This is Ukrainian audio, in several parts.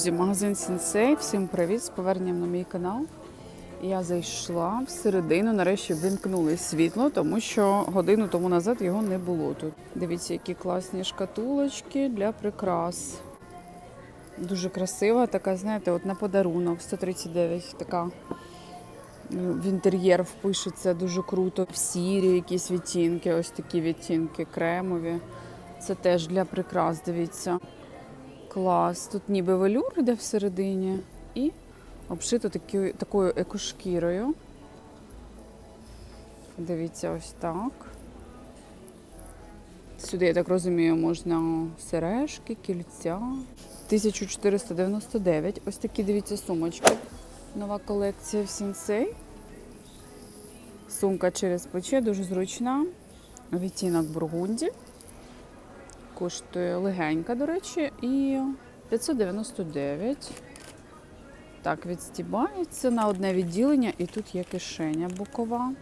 Друзі, магазин Сінсей. Всім привіт з поверненням на мій канал. Я зайшла всередину, нарешті вимкнули світло, тому що годину тому назад його не було тут. Дивіться, які класні шкатулочки для прикрас. Дуже красива, така, знаєте, от на подарунок 139 така. В інтер'єр впишеться дуже круто. В сірі якісь відтінки, ось такі відтінки кремові. Це теж для прикрас, дивіться. Клас. Тут ніби велюр йде всередині і обшито такі, такою екошкірою. Дивіться, ось так. Сюди, я так розумію, можна сережки, кільця. 1499. Ось такі, дивіться, сумочки. Нова колекція в Сінсей. Сумка через плече, дуже зручна. Відтінок Бургунді. Коштує легенька, до речі, і 599. Так, відстібається на одне відділення, і тут є кишеня бокова,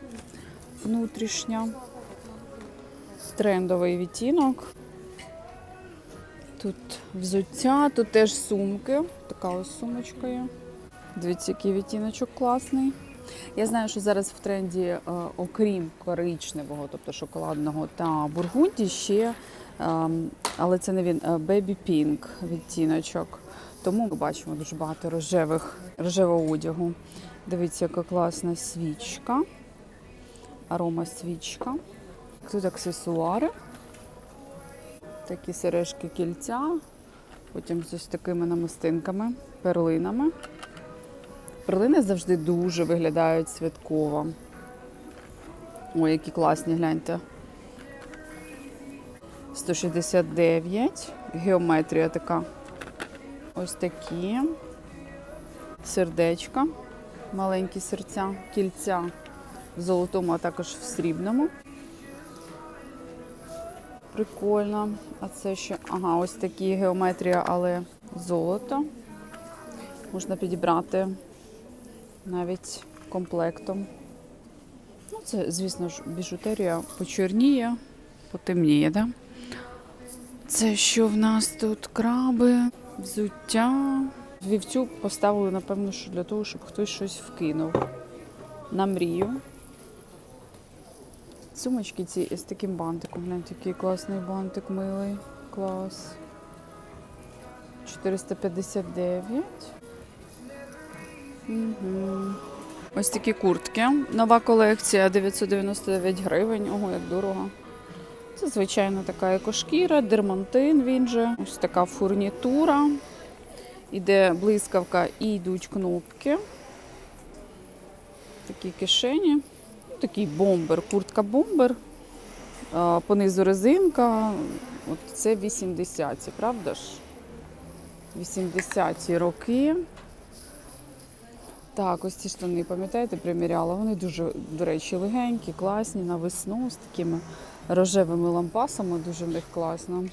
внутрішня. Трендовий відтінок. Тут взуття, тут теж сумки. Така ось сумочка є. Дивіться, який відтіночок класний. Я знаю, що зараз в тренді, е, окрім коричневого, тобто шоколадного та бургунді, ще, але це не він, е, Baby Pink відтіночок. Тому ми бачимо дуже багато рожевих, рожевого одягу. Дивіться, яка класна свічка. Арома свічка. Тут аксесуари. Такі сережки кільця. Потім з такими намистинками, перлинами. Перлини завжди дуже виглядають святково. Ой, які класні, гляньте. 169. Геометрія така. Ось такі. Сердечка. Маленькі серця, кільця в золотому, а також в срібному. Прикольно. А це ще, ага, ось такі геометрія, але золото. Можна підібрати навіть комплектом. Ну, це, звісно ж, біжутерія почорніє, потемніє, да? Це що в нас тут? Краби, взуття. Вівцю поставили, напевно, що для того, щоб хтось щось вкинув. На мрію. Сумочки ці з таким бантиком. Гляньте, який класний бантик милий. Клас. 459. Угу. Ось такі куртки. Нова колекція 999 гривень. Ого, як дорого. Це звичайно така екошкіра, дермантин він же. Ось така фурнітура. Іде блискавка і йдуть кнопки. Такі кишені. Ну, Такий бомбер, куртка бомбер. Понизу резинка. От це 80-ті, правда ж? 80-ті роки. Так, ось ці штани, пам'ятаєте, приміряла. Вони дуже, до речі, легенькі, класні, на весну з такими рожевими лампасами, дуже в них класно.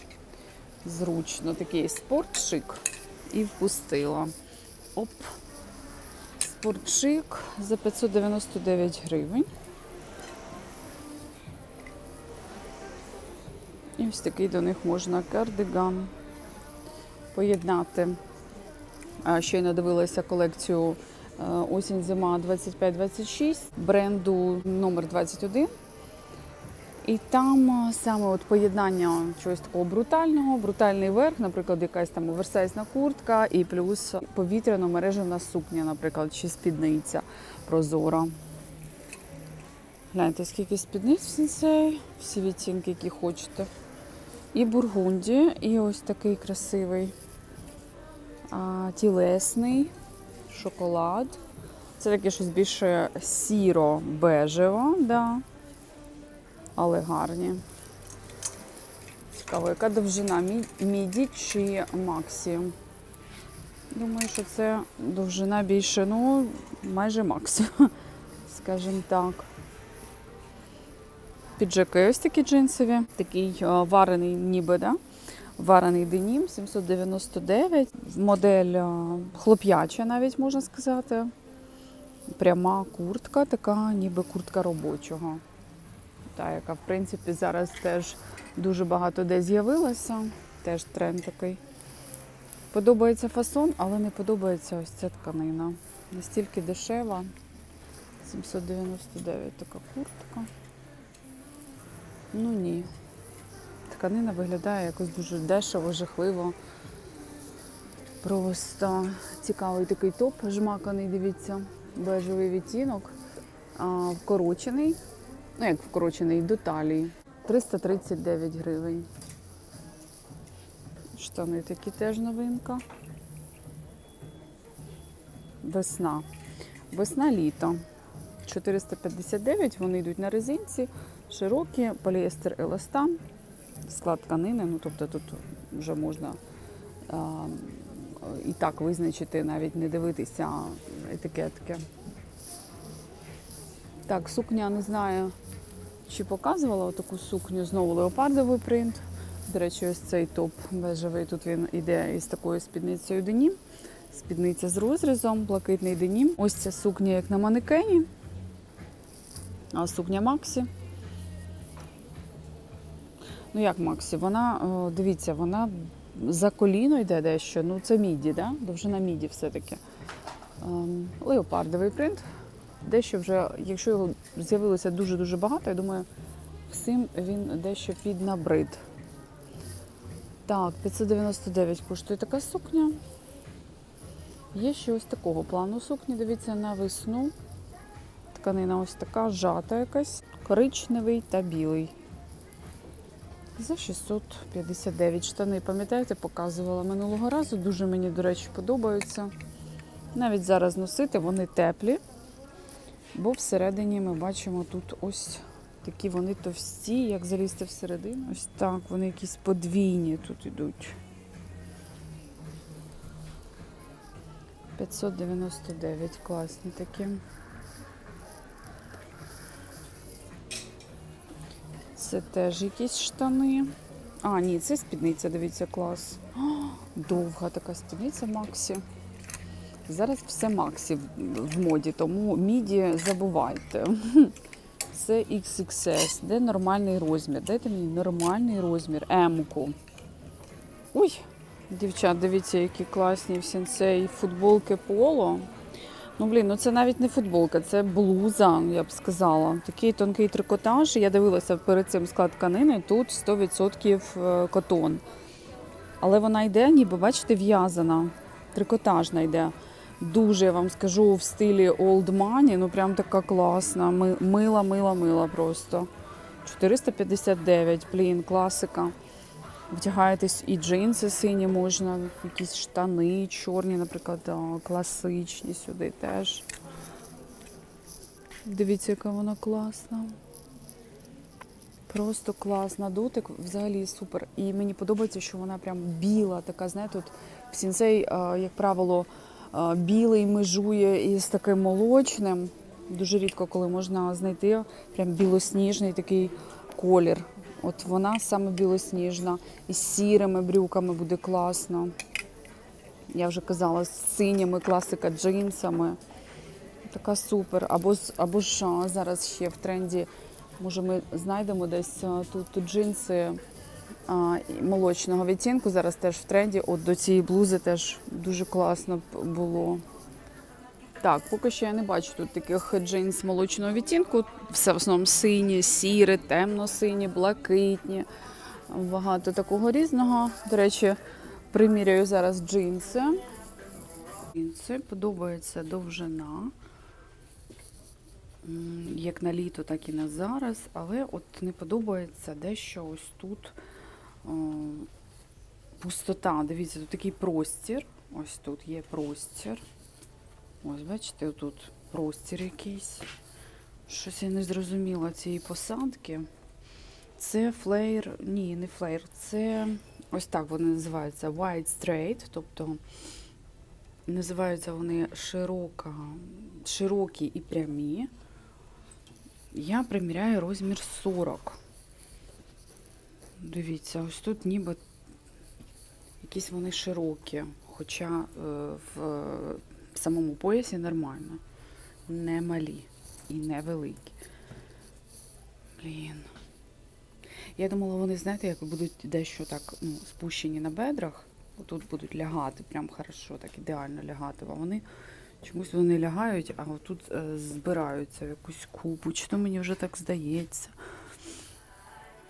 Зручно, такий спортшик. І впустила. Оп. Спортшик за 599 гривень. І ось такий до них можна кардиган поєднати. Щойно дивилася колекцію е, осінь-зима 25-26 бренду номер 21. І там е, саме от поєднання чогось такого брутального, брутальний верх, наприклад, якась там оверсайзна куртка, і плюс повітряно мережена сукня, наприклад, чи спідниця прозора. Гляньте, скільки спідниць в сенсей, всі відтінки, які хочете. І бургунді, і ось такий красивий а, тілесний шоколад. Це таке щось більше сіро-бежево, да. Але гарні. Цікаво, яка довжина міді чи максі? Думаю, що це довжина більше, ну, майже максі, скажімо так. Піджаки ось такі джинсові, такий е, варений ніби, да? Варений денім 799. Модель е, хлоп'яча, навіть можна сказати. Пряма куртка, така ніби куртка робочого. Та, яка, в принципі, зараз теж дуже багато де з'явилася. Теж тренд такий Подобається фасон, але не подобається ось ця тканина. Настільки дешева. 799 така куртка. Ну ні. Тканина виглядає якось дуже дешево, жахливо. Просто цікавий такий топ, жмаканий, дивіться, бежевий відтінок, вкорочений. Ну, як вкорочений до талії. 339 гривень. Штани такі теж новинка. Весна. Весна літо. 459, вони йдуть на резинці, широкі, поліестер еластан, склад тканини, ну тобто тут вже можна а, і так визначити, навіть не дивитися етикетки. Так, сукня не знаю, чи показувала таку сукню, знову леопардовий принт. До речі, ось цей топ бежевий. Тут він іде із такою спідницею денім. Спідниця з розрізом, блакитний денім. Ось ця сукня, як на манекені. А сукня Максі. Ну як Максі? Вона, дивіться, вона за коліно йде дещо. Ну це міді, да? довжина міді все-таки. Ем, леопардовий принт. Дещо вже, якщо його з'явилося дуже-дуже багато, я думаю, всім він дещо піднабрид. Так, 599 коштує така сукня. Є ще ось такого плану сукні. Дивіться на весну. Тканина ось така, жата якась, коричневий та білий. За 659 штани. Пам'ятаєте, показувала минулого разу. Дуже мені, до речі, подобаються. Навіть зараз носити вони теплі, бо всередині ми бачимо тут ось такі вони товсті, як залізти всередину. Ось так, вони якісь подвійні тут йдуть. 599 класні такі. Це теж якісь штани. А, ні, це спідниця, дивіться, клас. О, довга така спідниця Максі. Зараз все Максі в, моді, тому міді забувайте. Це XXS, де нормальний розмір. Дайте мені нормальний розмір. М-ку. Ой, дівчат, дивіться, які класні в сенсей футболки поло. Ну, блін, ну це навіть не футболка, це блуза, я б сказала. Такий тонкий трикотаж. Я дивилася перед цим склад тканини, тут 100% котон. Але вона йде, ніби, бачите, в'язана. Трикотажна йде. Дуже я вам скажу в стилі old money, ну прям така класна. Мила, мила, мила просто. 459, блін, класика. Вдягаєтесь і джинси сині можна, якісь штани чорні, наприклад, класичні сюди теж. Дивіться, яка вона класна. Просто класна. Дотик взагалі супер. І мені подобається, що вона прям біла, така, знаєте, от в сінсей, а, як правило, білий межує із таким молочним. Дуже рідко, коли можна знайти прям білосніжний такий колір. От вона саме білосніжна. І з сірими брюками буде класно. Я вже казала, з синіми класика джинсами. Така супер. Або, або ж зараз ще в тренді, може, ми знайдемо десь тут, тут джинси молочного відтінку. Зараз теж в тренді. От до цієї блузи теж дуже класно було. Так, поки що я не бачу тут таких джинс молочного відтінку. Все в основному сині, сіре, темно-сині, блакитні. Багато такого різного. До речі, приміряю зараз джинси. Джинси подобається довжина. Як на літо, так і на зараз. Але от не подобається дещо ось тут пустота. Дивіться, тут такий простір. Ось тут є простір. Ось, бачите, тут простір якийсь. Щось я не зрозуміла цієї посадки. Це флеєр, ні, не флеєр, це ось так вони називаються wide straight, тобто називаються вони широка, широкі і прямі. Я приміряю розмір 40. Дивіться, ось тут ніби якісь вони широкі, хоча е, в, самому поясі нормально. Не малі і не великі. Блін. Я думала, вони, знаєте, як будуть дещо так ну, спущені на бедрах. Тут будуть лягати, прям хорошо, так ідеально лягати. А вони чомусь вони лягають, а отут е, збираються в якусь купу. Чи то мені вже так здається.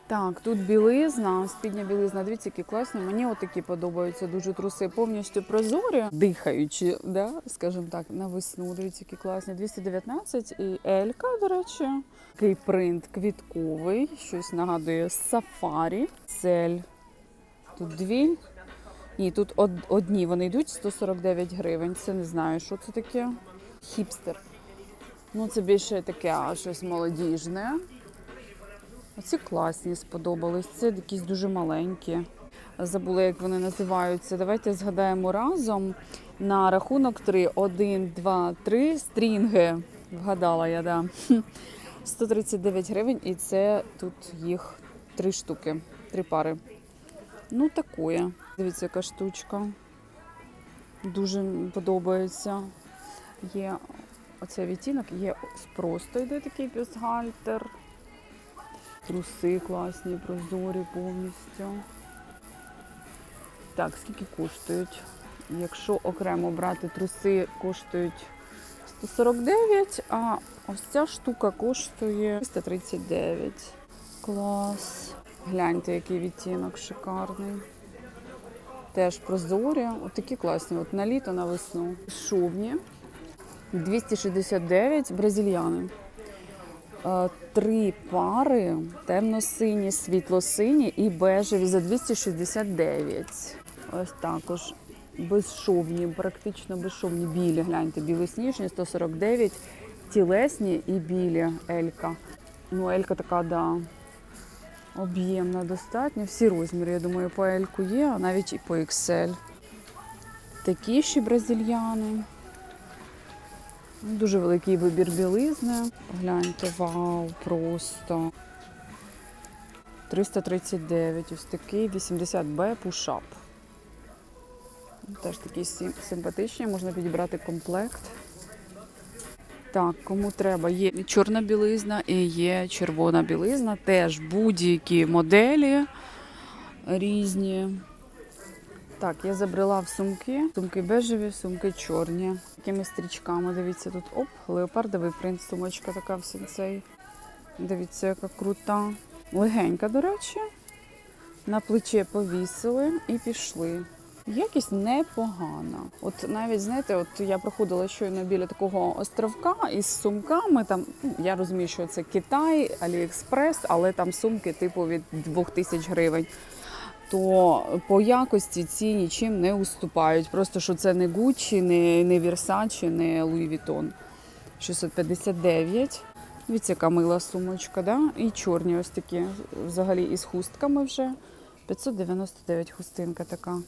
Так, тут білизна, спідня білизна. Дивіться, які класні. Мені отакі подобаються дуже труси, повністю прозорі, дихаючі, да, скажімо так, на весну. Дивіться, які класні. 219 і Елька, до речі. Такий принт квітковий, щось нагадує сафарі. Цель. Тут дві. Ні, тут одні вони йдуть 149 гривень. Це не знаю, що це таке. Хіпстер. Ну, це більше таке щось молодіжне. Оці класні сподобались. Це якісь дуже маленькі. Забула, як вони називаються. Давайте згадаємо разом. На рахунок 3. 1, 2, 3. Стрінги. Вгадала я, да. 139 гривень, і це тут їх три штуки, три пари. Ну, такое. Дивіться, яка штучка. Дуже подобається. Є оцей відтінок, є просто йде такий бюстгальтер. Труси класні, прозорі повністю. Так, скільки коштують? Якщо окремо брати труси, коштують 149, а ось ця штука коштує 339. Клас. Гляньте, який відтінок шикарний. Теж прозорі. От такі класні. От на літо, на весну. Шубні. 269 бразильяни. Е, Три пари темно-сині, світло-сині і бежеві за 269. Ось також безшовні, практично безшовні білі. Гляньте, білосніжні 149, тілесні і білі Елька. Ну, Елька така, да, об'ємна достатньо. Всі розміри, я думаю, по Ельку є, а навіть і по XL. Такі ще бразильяни. Дуже великий вибір білизни. Гляньте, вау, просто. 339, ось такий 80Б пушап. Теж такі симпатичні, можна підібрати комплект. Так, кому треба, є чорна білизна і є червона білизна. Теж будь-які моделі різні. Так, я забрала в сумки. Сумки бежеві, сумки чорні. Такими стрічками. Дивіться, тут оп, леопардовий принт, сумочка така в сенцей. Дивіться, яка крута. Легенька, до речі. На плече повісили і пішли. Якість непогана. От навіть знаєте, от я проходила щойно біля такого островка із сумками. Там ну, я розумію, що це Китай, Аліекспрес, але там сумки типу від 2000 гривень. То по якості ці нічим не уступають. Просто що це не Gucci, не, не Versace, не Louis Vuitton. 659. Дивіться, яка мила сумочка, да? І чорні ось такі, взагалі із хустками вже. 599 хустинка така.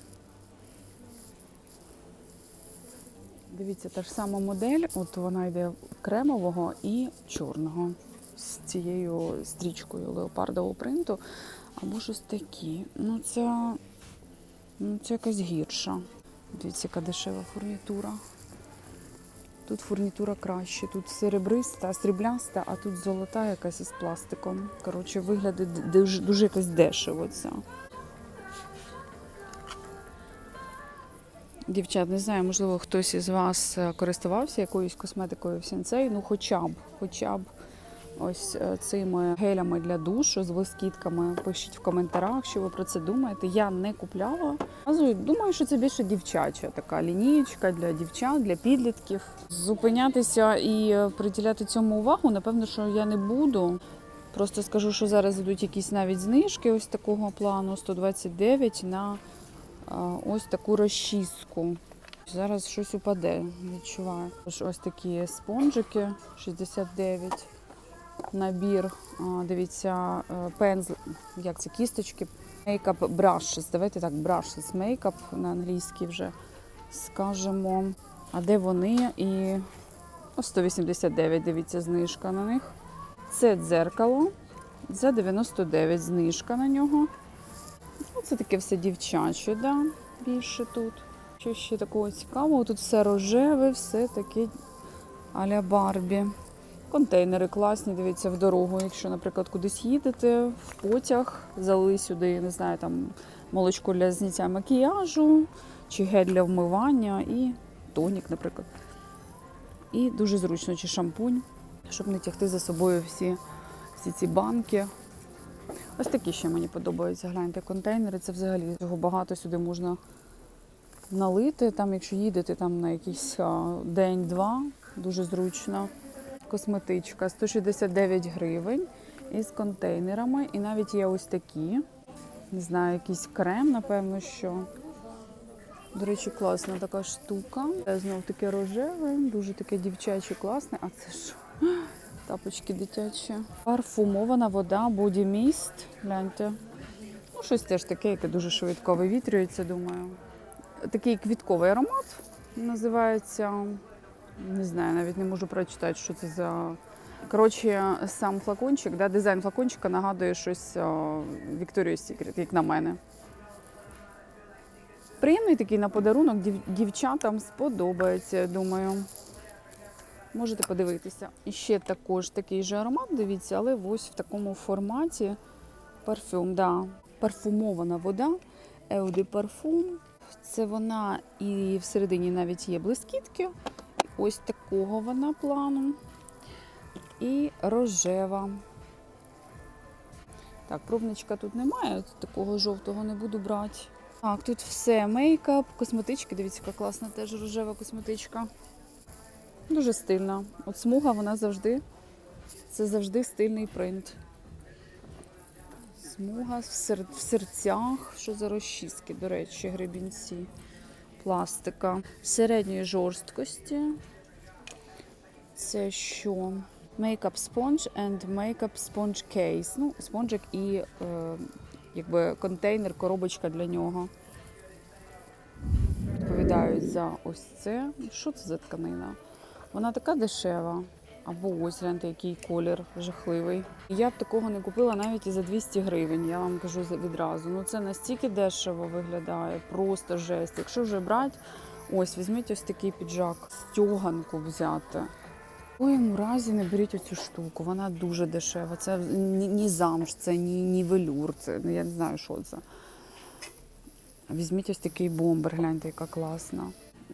Дивіться, та ж сама модель, от вона йде кремового і чорного з цією стрічкою леопардового принту. Або щось такі. Ну, це, ну, це якась гірша. Дивіться, яка дешева фурнітура. Тут фурнітура краще, тут серебриста, срібляста, а тут золота якась із пластиком. Коротше, виглядить дуже, дуже якось дешево це. Дівчат, не знаю, можливо, хтось із вас е, користувався якоюсь косметикою в сенцей, ну хоча б, хоча б ось е, цими гелями для душу з блискітками. Пишіть в коментарях, що ви про це думаєте. Я не купляла. Думаю, що це більше дівчача така лінієчка для дівчат, для підлітків. Зупинятися і е, приділяти цьому увагу, напевно, що я не буду. Просто скажу, що зараз йдуть якісь навіть знижки ось такого плану 129 на ось таку розчіску. Зараз щось упаде, відчуваю. Ось такі спонжики 69. Набір, дивіться, е, пензл, як це, кісточки, мейкап brushes. Давайте так, brushes, мейкап на англійській вже скажемо. А де вони? І 189, дивіться, знижка на них. Це дзеркало за 99 знижка на нього. Ну, Це таке все дівчаче, да? більше тут. Що ще такого цікавого? Тут все рожеве, все таке аля Барбі. Контейнери класні, дивіться, в дорогу. Якщо, наприклад, кудись їдете, в потяг, залили сюди, не знаю, там молочко для зняття макіяжу, чи гель для вмивання, і тонік, наприклад. І дуже зручно, чи шампунь, щоб не тягти за собою всі, всі ці банки. Ось такі ще мені подобаються. Гляньте, контейнери. Це взагалі цього багато сюди можна налити. Там, якщо їдете там на якийсь день-два, дуже зручно. Косметичка 169 гривень із контейнерами. І навіть є ось такі. Не знаю, якийсь крем, напевно, що. До речі, класна така штука. Знов таке рожеве, дуже таке дівчаче, класне. А це що? Тапочки дитячі. Парфумована вода Mist. Гляньте. Ну, щось теж таке, яке дуже швидко вивітрюється, думаю. Такий квітковий аромат називається. Не знаю, навіть не можу прочитати, що це за. Коротше, сам флакончик, да, дизайн флакончика нагадує щось Victoria's Secret, як на мене. Приємний такий на подарунок, дів- дівчатам сподобається, думаю. Можете подивитися. І ще також такий же аромат, дивіться, але ось в такому форматі парфюм. Да. Парфумована вода, de Parfum. Це вона і всередині навіть є блискітки. Ось такого вона плану. І рожева. Так, пробничка тут немає, такого жовтого не буду брати. Так, тут все мейкап, косметички. Дивіться, яка класна теж рожева косметичка. Дуже стильна. От смуга вона завжди. Це завжди стильний принт. Смуга в, сер... в серцях. Що за розчіски, до речі, гребінці. Пластика. Середньої жорсткості. Це що? Makeup sponge and makeup sponge case. Ну, спонжик і е, якби контейнер, коробочка для нього. Відповідають за ось це. Що це за тканина? Вона така дешева. Або ось гляньте, який колір жахливий. Я б такого не купила навіть і за 200 гривень, я вам кажу відразу. Ну це настільки дешево виглядає, просто жесть. Якщо вже брати, ось візьміть ось такий піджак, стяганку взяти. В коєму разі не беріть оцю штуку, вона дуже дешева. Це ні замш, це ні, ні велюр, це ну, я не знаю, що це. Візьміть ось такий бомбер, гляньте, яка класна.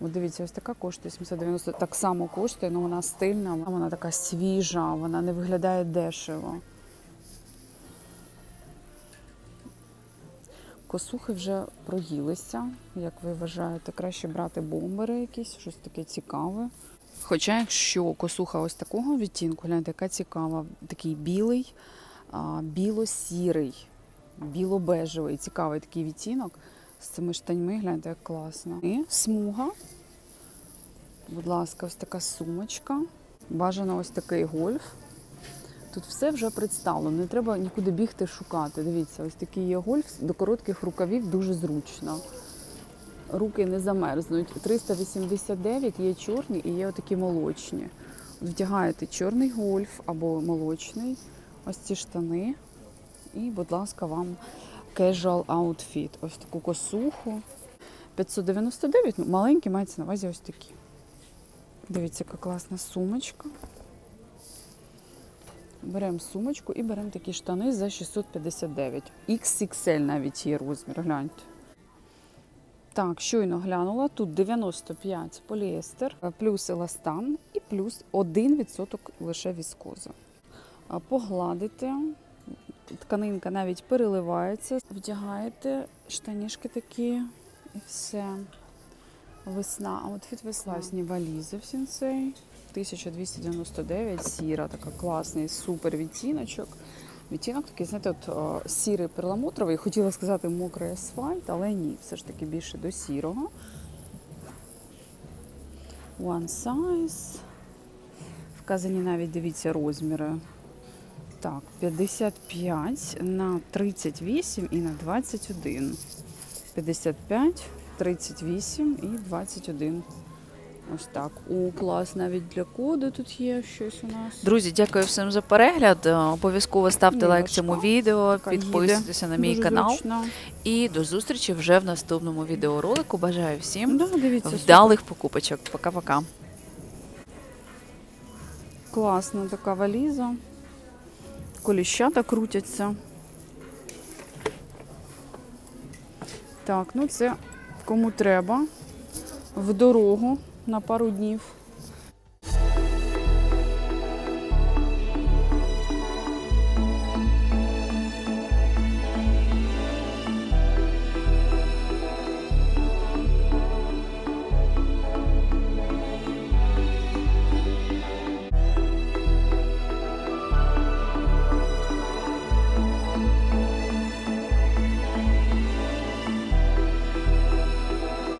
Дивіться, ось така коштує 790. Так само коштує, але вона стильна, вона така свіжа, вона не виглядає дешево. Косухи вже проїлися, як ви вважаєте, краще брати бомбери якісь, щось таке цікаве. Хоча, якщо косуха ось такого відтінку, гляньте, яка цікава, такий білий, біло-сірий, біло-бежевий, цікавий такий відтінок з цими штаньми, гляньте, як класно. І смуга. Будь ласка, ось така сумочка. Бажано ось такий гольф. Тут все вже представлено, не треба нікуди бігти шукати. Дивіться, ось такий є гольф до коротких рукавів дуже зручно. Руки не замерзнуть. 389 є чорні і є отакі молочні. Вдягаєте чорний гольф або молочний, ось ці штани. І, будь ласка, вам casual outfit. Ось таку косуху. 599, ну, маленькі мається на увазі ось такі. Дивіться, яка класна сумочка. Беремо сумочку і беремо такі штани за 659. XXL навіть є розмір, гляньте. Так, щойно глянула. Тут 95 поліестер, плюс еластан і плюс 1% лише віскоза. А Погладите, тканинка навіть переливається. Вдягаєте штанішки такі і все. Весна. А весна Класні валізи в сінцей. 1299, сіра, така класний, супер відтіночок. Відтінок такий, знаєте, от о, сірий перламутровий. Хотіла сказати мокрий асфальт, але ні, все ж таки більше до сірого. One size. Вказані навіть, дивіться, розміри. Так, 55 на 38 і на 21. 55, 38 і 21. Ось так. О, клас, навіть для коду тут є щось у нас. Друзі, дякую всім за перегляд. Е, Обов'язково ставте Ні, лайк цьому відео, підписуйтеся на мій Дуже канал. зручно. І до зустрічі вже в наступному відеоролику. Бажаю всім Да, дивіться, вдалих покупочок. Пока-пока. Класна така валіза. Коліщата крутяться. Так, ну це кому треба в дорогу на пару днів.